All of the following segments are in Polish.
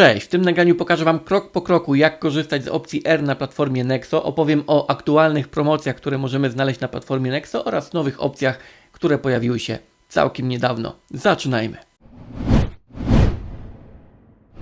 Cześć, w tym nagraniu pokażę Wam krok po kroku, jak korzystać z opcji R na platformie Nexo. Opowiem o aktualnych promocjach, które możemy znaleźć na platformie Nexo oraz nowych opcjach, które pojawiły się całkiem niedawno. Zaczynajmy.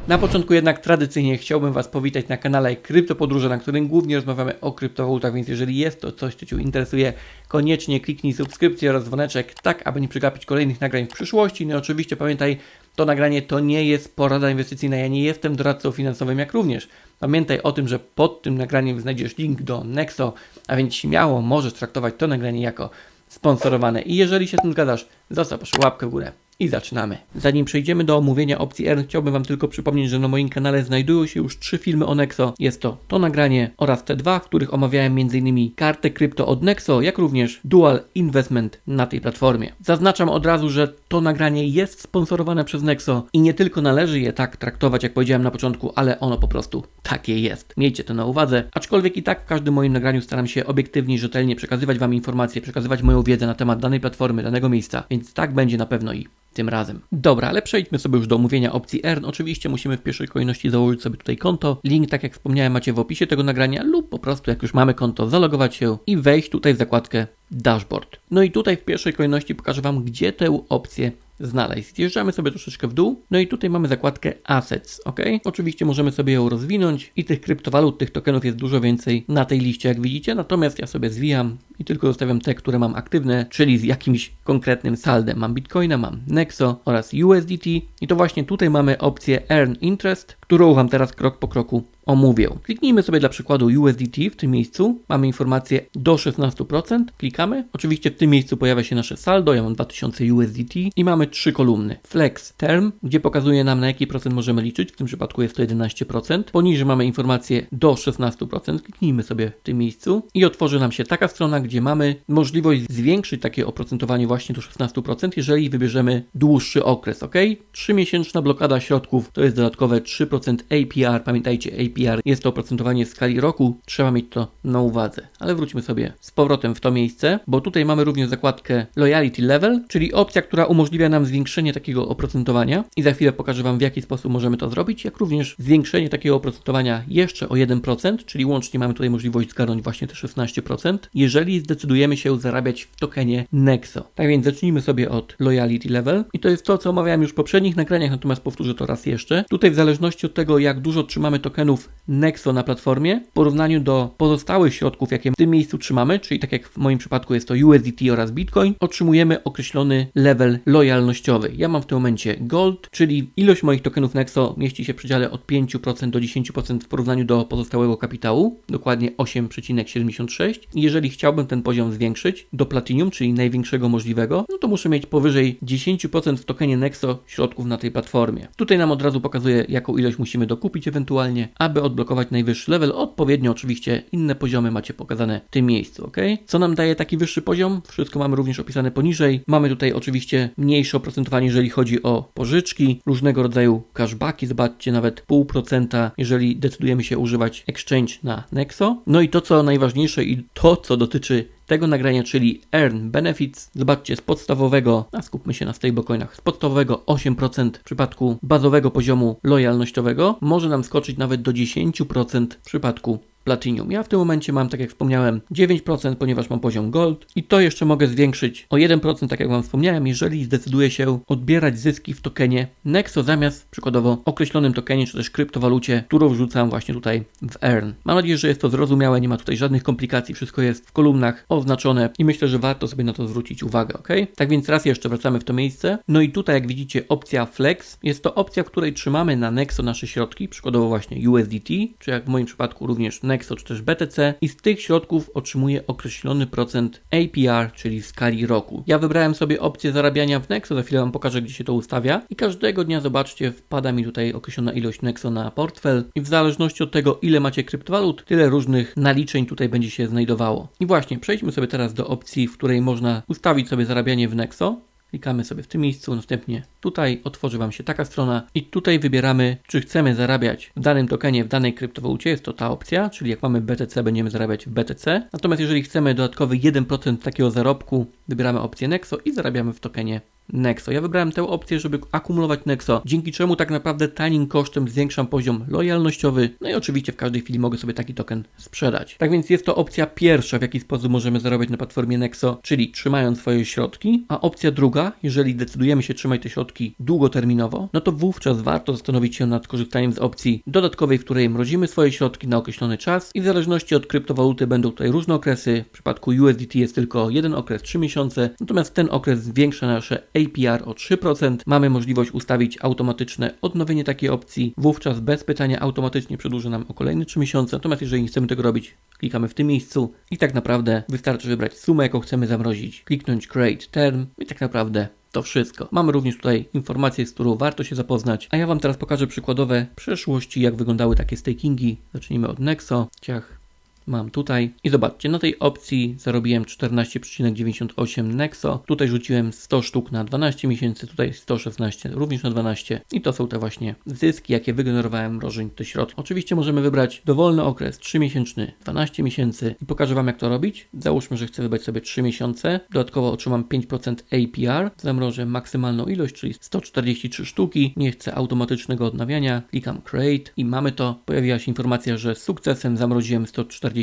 Na początku jednak tradycyjnie chciałbym Was powitać na kanale Kryptopodróże, na którym głównie rozmawiamy o kryptowalutach, więc jeżeli jest to coś, co Cię interesuje, koniecznie kliknij subskrypcję oraz dzwoneczek, tak aby nie przegapić kolejnych nagrań w przyszłości. No i oczywiście pamiętaj, to nagranie to nie jest porada inwestycyjna, ja nie jestem doradcą finansowym, jak również. Pamiętaj o tym, że pod tym nagraniem znajdziesz link do Nexo, a więc śmiało możesz traktować to nagranie jako sponsorowane. I jeżeli się z tym zgadzasz, zostaw łapkę w górę. I zaczynamy. Zanim przejdziemy do omówienia opcji R, chciałbym Wam tylko przypomnieć, że na moim kanale znajdują się już trzy filmy o Nexo. Jest to to nagranie oraz te dwa, w których omawiałem m.in. kartę krypto od Nexo, jak również dual investment na tej platformie. Zaznaczam od razu, że to nagranie jest sponsorowane przez Nexo i nie tylko należy je tak traktować, jak powiedziałem na początku, ale ono po prostu takie jest. Miejcie to na uwadze. Aczkolwiek i tak w każdym moim nagraniu staram się obiektywnie i rzetelnie przekazywać Wam informacje, przekazywać moją wiedzę na temat danej platformy, danego miejsca, więc tak będzie na pewno i tym razem. Dobra, ale przejdźmy sobie już do omówienia opcji Earn. Oczywiście musimy w pierwszej kolejności założyć sobie tutaj konto. Link, tak jak wspomniałem, macie w opisie tego nagrania lub po prostu jak już mamy konto, zalogować się i wejść tutaj w zakładkę Dashboard. No i tutaj w pierwszej kolejności pokażę Wam, gdzie tę opcję znaleźć. Zjeżdżamy sobie troszeczkę w dół, no i tutaj mamy zakładkę Assets, ok? Oczywiście możemy sobie ją rozwinąć i tych kryptowalut, tych tokenów jest dużo więcej na tej liście, jak widzicie, natomiast ja sobie zwijam i tylko zostawiam te, które mam aktywne, czyli z jakimś konkretnym saldem. Mam Bitcoina, mam Nexo oraz USDT i to właśnie tutaj mamy opcję Earn Interest, którą Wam teraz krok po kroku omówię. Kliknijmy sobie dla przykładu USDT w tym miejscu. Mamy informację do 16%. Klikamy. Oczywiście w tym miejscu pojawia się nasze saldo. Ja mam 2000 USDT i mamy trzy kolumny. Flex Term, gdzie pokazuje nam na jaki procent możemy liczyć. W tym przypadku jest to 11%. Poniżej mamy informację do 16%. Kliknijmy sobie w tym miejscu i otworzy nam się taka strona, gdzie mamy możliwość zwiększyć takie oprocentowanie właśnie do 16%, jeżeli wybierzemy dłuższy okres, ok? 3-miesięczna blokada środków to jest dodatkowe 3% APR. Pamiętajcie, APR APR jest to oprocentowanie w skali roku, trzeba mieć to na uwadze. Ale wróćmy sobie z powrotem w to miejsce, bo tutaj mamy również zakładkę Loyalty Level, czyli opcja, która umożliwia nam zwiększenie takiego oprocentowania i za chwilę pokażę Wam w jaki sposób możemy to zrobić, jak również zwiększenie takiego oprocentowania jeszcze o 1%, czyli łącznie mamy tutaj możliwość zgarnąć właśnie te 16%, jeżeli zdecydujemy się zarabiać w tokenie Nexo. Tak więc zacznijmy sobie od Loyalty Level i to jest to, co omawiałem już w poprzednich nagraniach, natomiast powtórzę to raz jeszcze. Tutaj w zależności od tego, jak dużo trzymamy tokenów Nexo na platformie w porównaniu do pozostałych środków, jakie w tym miejscu trzymamy, czyli tak jak w moim przypadku jest to USDT oraz Bitcoin, otrzymujemy określony level lojalnościowy. Ja mam w tym momencie Gold, czyli ilość moich tokenów Nexo mieści się w przedziale od 5% do 10% w porównaniu do pozostałego kapitału, dokładnie 8,76. Jeżeli chciałbym ten poziom zwiększyć do Platinum, czyli największego możliwego, no to muszę mieć powyżej 10% w tokenie Nexo środków na tej platformie. Tutaj nam od razu pokazuje, jaką ilość musimy dokupić ewentualnie, aby aby odblokować najwyższy level. Odpowiednio oczywiście inne poziomy macie pokazane w tym miejscu, ok? Co nam daje taki wyższy poziom? Wszystko mamy również opisane poniżej. Mamy tutaj oczywiście mniejsze oprocentowanie, jeżeli chodzi o pożyczki, różnego rodzaju cashbacki, zobaczcie nawet pół procenta, jeżeli decydujemy się używać exchange na Nexo. No i to co najważniejsze i to co dotyczy tego nagrania, czyli Earn Benefits. Zobaczcie, z podstawowego, a skupmy się na stablecoinach, z podstawowego 8% w przypadku bazowego poziomu lojalnościowego może nam skoczyć nawet do 10% w przypadku Platinum. Ja w tym momencie mam, tak jak wspomniałem, 9%, ponieważ mam poziom Gold i to jeszcze mogę zwiększyć o 1%, tak jak Wam wspomniałem, jeżeli zdecyduję się odbierać zyski w tokenie Nexo zamiast przykładowo określonym tokenie czy też kryptowalucie, którą wrzucam właśnie tutaj w Earn. Mam nadzieję, że jest to zrozumiałe, nie ma tutaj żadnych komplikacji, wszystko jest w kolumnach oznaczone i myślę, że warto sobie na to zwrócić uwagę, ok? Tak więc raz jeszcze wracamy w to miejsce. No i tutaj, jak widzicie, opcja Flex jest to opcja, w której trzymamy na Nexo nasze środki, przykładowo właśnie USDT, czy jak w moim przypadku również Nexo Nexo czy też BTC i z tych środków otrzymuje określony procent APR, czyli skali roku. Ja wybrałem sobie opcję zarabiania w Nexo, za chwilę Wam pokażę, gdzie się to ustawia i każdego dnia, zobaczcie, wpada mi tutaj określona ilość Nexo na portfel i w zależności od tego, ile macie kryptowalut, tyle różnych naliczeń tutaj będzie się znajdowało. I właśnie, przejdźmy sobie teraz do opcji, w której można ustawić sobie zarabianie w Nexo. Klikamy sobie w tym miejscu, następnie tutaj otworzy Wam się taka strona i tutaj wybieramy, czy chcemy zarabiać w danym tokenie, w danej kryptowalucie, jest to ta opcja, czyli jak mamy BTC, będziemy zarabiać w BTC. Natomiast jeżeli chcemy dodatkowy 1% takiego zarobku, wybieramy opcję Nexo i zarabiamy w tokenie Nexo. Ja wybrałem tę opcję, żeby akumulować Nexo, dzięki czemu tak naprawdę tanim kosztem zwiększam poziom lojalnościowy, no i oczywiście w każdej chwili mogę sobie taki token sprzedać. Tak więc jest to opcja pierwsza, w jaki sposób możemy zarobić na platformie Nexo, czyli trzymając swoje środki, a opcja druga, jeżeli decydujemy się trzymać te środki długoterminowo, no to wówczas warto zastanowić się nad korzystaniem z opcji dodatkowej, w której mrozimy swoje środki na określony czas i w zależności od kryptowaluty będą tutaj różne okresy. W przypadku USDT jest tylko jeden okres 3 miesiące, natomiast ten okres zwiększa nasze APR o 3%. Mamy możliwość ustawić automatyczne odnowienie takiej opcji. Wówczas bez pytania automatycznie przedłuży nam o kolejne 3 miesiące. Natomiast jeżeli nie chcemy tego robić, klikamy w tym miejscu i tak naprawdę wystarczy wybrać sumę, jaką chcemy zamrozić, kliknąć Create Term i tak naprawdę to wszystko. Mamy również tutaj informację, z którą warto się zapoznać, a ja Wam teraz pokażę przykładowe przeszłości, jak wyglądały takie stakingi. Zacznijmy od Nexo. Ciach, mam tutaj. I zobaczcie, na tej opcji zarobiłem 14,98 Nexo. Tutaj rzuciłem 100 sztuk na 12 miesięcy, tutaj 116 również na 12. I to są te właśnie zyski, jakie wygenerowałem mrożeń do środka. Oczywiście możemy wybrać dowolny okres, 3 miesięczny, 12 miesięcy i pokażę Wam jak to robić. Załóżmy, że chcę wybrać sobie 3 miesiące. Dodatkowo otrzymam 5% APR. Zamrożę maksymalną ilość, czyli 143 sztuki. Nie chcę automatycznego odnawiania. Klikam Create i mamy to. Pojawiła się informacja, że z sukcesem zamroziłem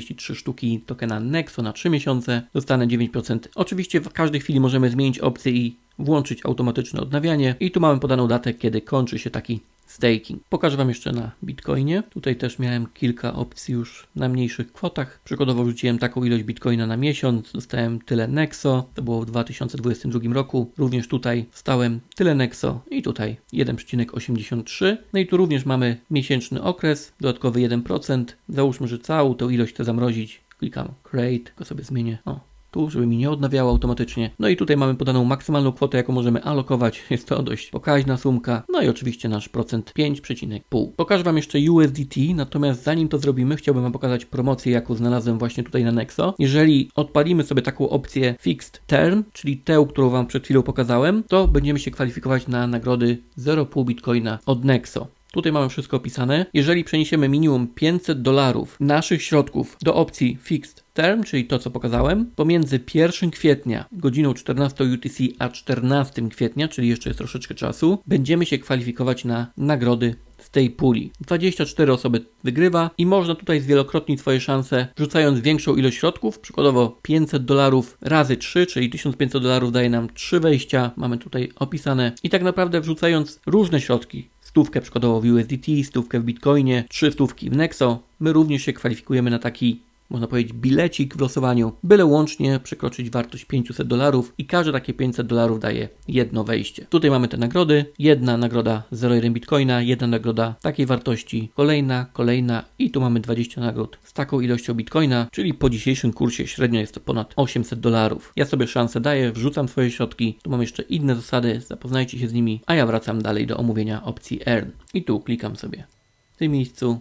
143 sztuki tokena Nexo na 3 miesiące. Dostanę 9%. Oczywiście w każdej chwili możemy zmienić opcję i włączyć automatyczne odnawianie. I tu mamy podaną datę, kiedy kończy się taki staking. Pokażę Wam jeszcze na Bitcoinie. Tutaj też miałem kilka opcji już na mniejszych kwotach. Przykładowo rzuciłem taką ilość Bitcoina na miesiąc, dostałem tyle Nexo, to było w 2022 roku. Również tutaj stałem tyle Nexo i tutaj 1,83. No i tu również mamy miesięczny okres, dodatkowy 1%. Załóżmy, że całą tą ilość chcę zamrozić. Klikam Create, tylko sobie zmienię. O, tu, żeby mi nie odnawiało automatycznie. No i tutaj mamy podaną maksymalną kwotę, jaką możemy alokować. Jest to dość pokaźna sumka. No i oczywiście nasz procent 5,5. Pokażę Wam jeszcze USDT, natomiast zanim to zrobimy, chciałbym Wam pokazać promocję, jaką znalazłem właśnie tutaj na Nexo. Jeżeli odpalimy sobie taką opcję Fixed Term, czyli tę, którą Wam przed chwilą pokazałem, to będziemy się kwalifikować na nagrody 0,5 Bitcoina od Nexo. Tutaj mamy wszystko opisane. Jeżeli przeniesiemy minimum 500 dolarów naszych środków do opcji Fixed Term, czyli to co pokazałem, pomiędzy 1 kwietnia godziną 14 UTC a 14 kwietnia, czyli jeszcze jest troszeczkę czasu, będziemy się kwalifikować na nagrody z tej puli. 24 osoby wygrywa i można tutaj zwielokrotnić swoje szanse, wrzucając większą ilość środków, przykładowo 500 dolarów razy 3, czyli 1500 dolarów daje nam 3 wejścia, mamy tutaj opisane i tak naprawdę wrzucając różne środki, stówkę przykładowo w USDT, stówkę w Bitcoinie, trzy stówki w Nexo, my również się kwalifikujemy na taki można powiedzieć, bilecik w losowaniu, byle łącznie przekroczyć wartość 500 dolarów i każde takie 500 dolarów daje jedno wejście. Tutaj mamy te nagrody, jedna nagroda 0,1 bitcoina, jedna nagroda takiej wartości, kolejna, kolejna i tu mamy 20 nagród z taką ilością bitcoina, czyli po dzisiejszym kursie średnio jest to ponad 800 dolarów. Ja sobie szansę daję, wrzucam swoje środki, tu mam jeszcze inne zasady, zapoznajcie się z nimi, a ja wracam dalej do omówienia opcji Earn. I tu klikam sobie w tym miejscu,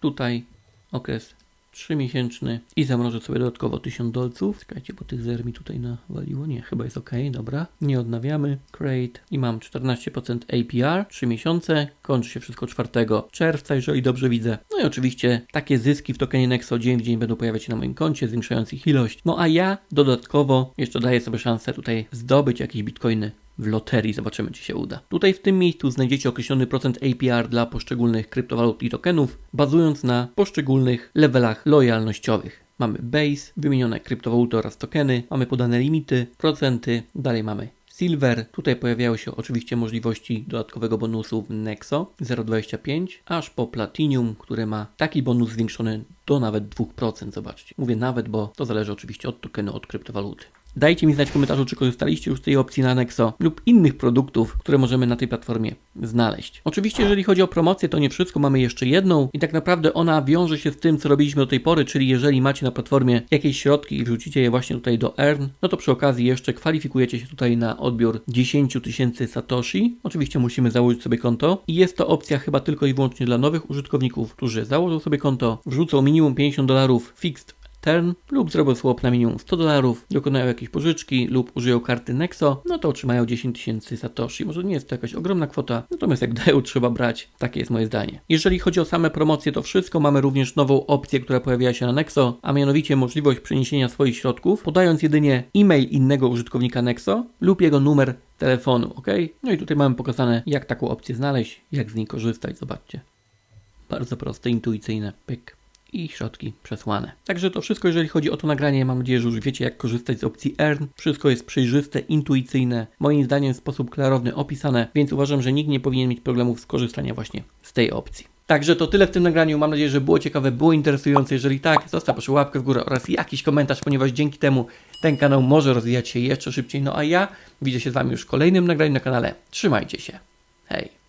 tutaj okres 3-miesięczny i zamrożę sobie dodatkowo 1000 dolców. Czekajcie, bo tych zer mi tutaj nawaliło. Nie, chyba jest ok, dobra. Nie odnawiamy. Create i mam 14% APR, 3 miesiące. Kończy się wszystko 4 czerwca, jeżeli dobrze widzę. No i oczywiście takie zyski w tokenie Nexo dzień w dzień będą pojawiać się na moim koncie, zwiększając ich ilość. No a ja dodatkowo jeszcze daję sobie szansę tutaj zdobyć jakieś bitcoiny w loterii. Zobaczymy, czy się uda. Tutaj w tym miejscu znajdziecie określony procent APR dla poszczególnych kryptowalut i tokenów, bazując na poszczególnych levelach lojalnościowych. Mamy base, wymienione kryptowaluty oraz tokeny, mamy podane limity, procenty, dalej mamy Silver. Tutaj pojawiały się oczywiście możliwości dodatkowego bonusu w Nexo 0,25, aż po Platinum, które ma taki bonus zwiększony do nawet 2%. Zobaczcie. Mówię nawet, bo to zależy oczywiście od tokenu, od kryptowaluty. Dajcie mi znać w komentarzu, czy korzystaliście już z tej opcji na Nexo lub innych produktów, które możemy na tej platformie znaleźć. Oczywiście, jeżeli chodzi o promocję, to nie wszystko. Mamy jeszcze jedną i tak naprawdę ona wiąże się z tym, co robiliśmy do tej pory, czyli jeżeli macie na platformie jakieś środki i wrzucicie je właśnie tutaj do Earn, no to przy okazji jeszcze kwalifikujecie się tutaj na odbiór 10 tysięcy Satoshi. Oczywiście musimy założyć sobie konto i jest to opcja chyba tylko i wyłącznie dla nowych użytkowników, którzy założą sobie konto, wrzucą minimum 50 dolarów fixed Tern lub zrobią swap na minimum 100 dolarów, dokonają jakiejś pożyczki lub użyją karty Nexo, no to otrzymają 10 tysięcy satoshi. Może nie jest to jakaś ogromna kwota, natomiast jak dają trzeba brać. Takie jest moje zdanie. Jeżeli chodzi o same promocje, to wszystko mamy również nową opcję, która pojawiła się na Nexo, a mianowicie możliwość przeniesienia swoich środków, podając jedynie e-mail innego użytkownika Nexo lub jego numer telefonu, ok? No i tutaj mamy pokazane, jak taką opcję znaleźć, jak z niej korzystać, zobaczcie. Bardzo proste, intuicyjne, pyk i środki przesłane. Także to wszystko, jeżeli chodzi o to nagranie. Mam nadzieję, że już wiecie, jak korzystać z opcji Earn. Wszystko jest przejrzyste, intuicyjne, moim zdaniem w sposób klarowny opisane, więc uważam, że nikt nie powinien mieć problemów z korzystania właśnie z tej opcji. Także to tyle w tym nagraniu. Mam nadzieję, że było ciekawe, było interesujące. Jeżeli tak, zostaw proszę łapkę w górę oraz jakiś komentarz, ponieważ dzięki temu ten kanał może rozwijać się jeszcze szybciej. No a ja widzę się z Wami już w kolejnym nagraniu na kanale. Trzymajcie się. Hej.